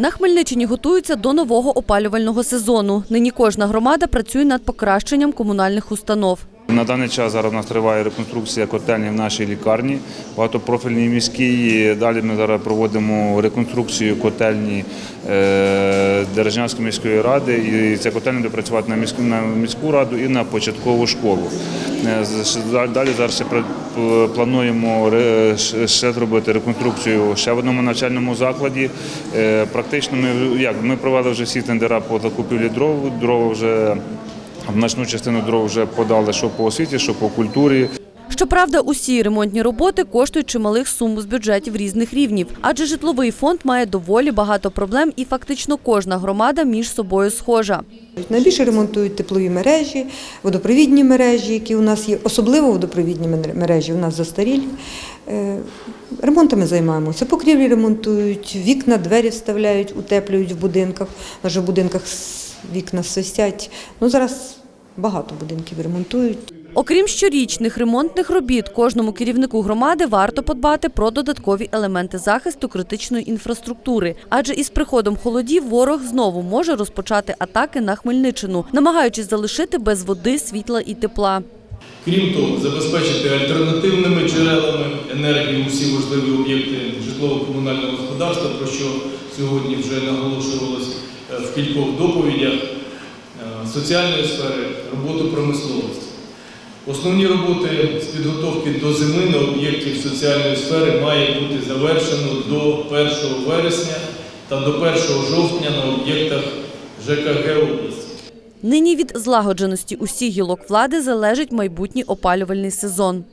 На Хмельниччині готуються до нового опалювального сезону. Нині кожна громада працює над покращенням комунальних установ. На даний час зараз у нас триває реконструкція котельні в нашій лікарні, багатопрофільній міській. Далі ми зараз проводимо реконструкцію котельні е, Дережнянської міської ради. І ця котельня буде працювати на міську, на міську раду і на початкову школу. Е, Далі зараз ще плануємо ще- ще зробити реконструкцію ще в одному навчальному закладі. Е, Практично ми як ми провели вже всі тендера по закупівлі дров. Дрова вже Значну частину дров вже подали що по освіті, що по культурі. Щоправда, усі ремонтні роботи коштують чималих сум з бюджетів різних рівнів, адже житловий фонд має доволі багато проблем, і фактично кожна громада між собою схожа. Найбільше ремонтують теплові мережі, водопровідні мережі, які у нас є, особливо водопровідні мережі у нас застарілі. Е, Ремонтами займаємося. Покрівлі ремонтують, вікна, двері вставляють, утеплюють в будинках. У нас же в будинках вікна свистять. Ну, зараз багато будинків ремонтують. Окрім щорічних ремонтних робіт, кожному керівнику громади варто подбати про додаткові елементи захисту критичної інфраструктури, адже із приходом холодів ворог знову може розпочати атаки на Хмельниччину, намагаючись залишити без води, світла і тепла. Крім того, забезпечити альтернативними джерелами енергії усі важливі об'єкти житлово-комунального господарства, про що сьогодні вже наголошувалось в кількох доповідях е, соціальної сфери, роботу промисловості. Основні роботи з підготовки до зими на об'єктів соціальної сфери має бути завершено до 1 вересня та до 1 жовтня на об'єктах ЖКГ області. Нині від злагодженості усіх гілок влади залежить майбутній опалювальний сезон.